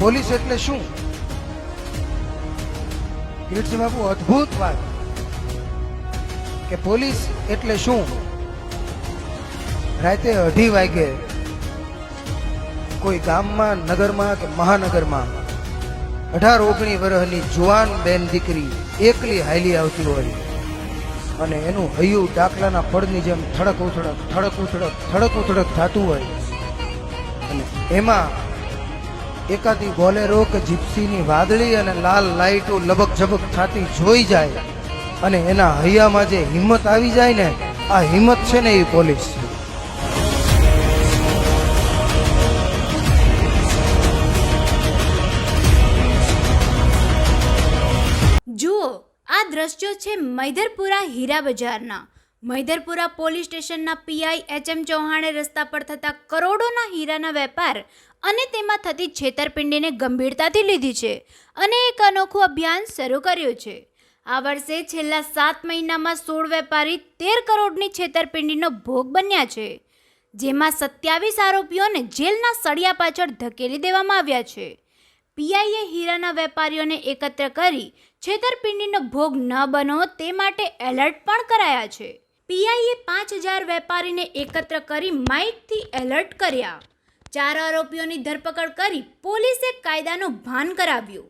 Police એટલે શું? કિરીટસિંહ બાપુ અદ્ભુત વાત. કે પોલીસ એટલે શું? રાતે અઢી વાગે કોઈ ગામમાં, નગરમાં કે મહાનગરમાં અઢાર ઓગણી વર્ષની જુવાન બેન દીકરી એકલી હાલી આવતી હોય અને એનું હૈયું ડાકલાના ફળની જેમ થડક ઉથડક થડક ઉથડક થડક ઉથડક થતું હોય અને એમાં એકાદી બોલેરો કે જીપ્સીની વાદળી અને લાલ લાઈટો લબક ઝબક થતી જોઈ જાય. અને એના હૈયામાં જે હિંમત આવી જાય ને, આ હિંમત છે ને એ પોલીસ જુઓ, આ દ્રશ્યો છે મૈદરપુરા હીરા બજારના. મૈધરપુરા પોલીસ સ્ટેશનના પીઆઈ એચ એમ ચૌહાણે રસ્તા પર થતા કરોડોના હીરાના વેપાર અને તેમાં થતી છેતરપિંડીને ગંભીરતાથી લીધી છે અને એક અનોખું અભિયાન શરૂ કર્યું છે. આ વર્ષે છેલ્લા સાત મહિનામાં સોળ વેપારી તેર કરોડની છેતરપિંડીનો ભોગ બન્યા છે, જેમાં સત્યાવીસ આરોપીઓને જેલના સળિયા પાછળ ધકેલી દેવામાં આવ્યા છે. પીઆઈએ હીરાના વેપારીઓને એકત્ર કરી છેતરપિંડીનો ભોગ ન બનો તે માટે એલર્ટ પણ કરાયા છે. પીઆઈએ પાંચ હજાર વેપારીને એકત્ર કરી માઇકથી એલર્ટ કર્યા. ચાર આરોપીઓની ધરપકડ કરી પોલીસે કાયદાનું ભાન કરાવ્યું.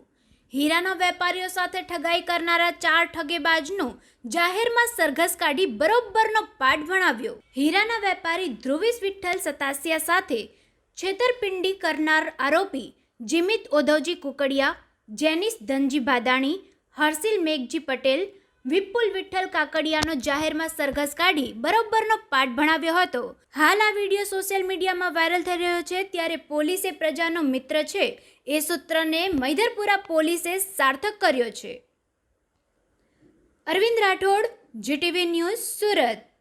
હીરાના વેપારીઓ સાથે ઠગાઈ કરનારા ચાર ઠગેબાજનો જાહેરમાં સરઘસ કાઢી બરોબરનો પાઠ ભણાવ્યો. હીરાના વેપારી ધ્રુવીસ વિઠ્ઠલ સતાસિયા સાથે છેતરપિંડી કરનાર આરોપી જીમિત ઓધવજી કુકડિયા, જેનિસ ધનજી ભાદાણી, હર્ષિલ મેઘજી પટેલ વિપુલ વિઠ્ઠલ કાકડિયાનો જાહેરમાં સરઘસ કાઢી બરોબરનો પાઠ ભણાવ્યો હતો. હાલ આ વીડિયો સોશિયલ મીડિયામાં વાયરલ થઈ રહ્યો છે ત્યારે પોલીસે પ્રજાનો મિત્ર છે એ સૂત્રને મૈધરપુરા પોલીસે સાર્થક કર્યો છે. Arvind Rathod, GTV news Surat.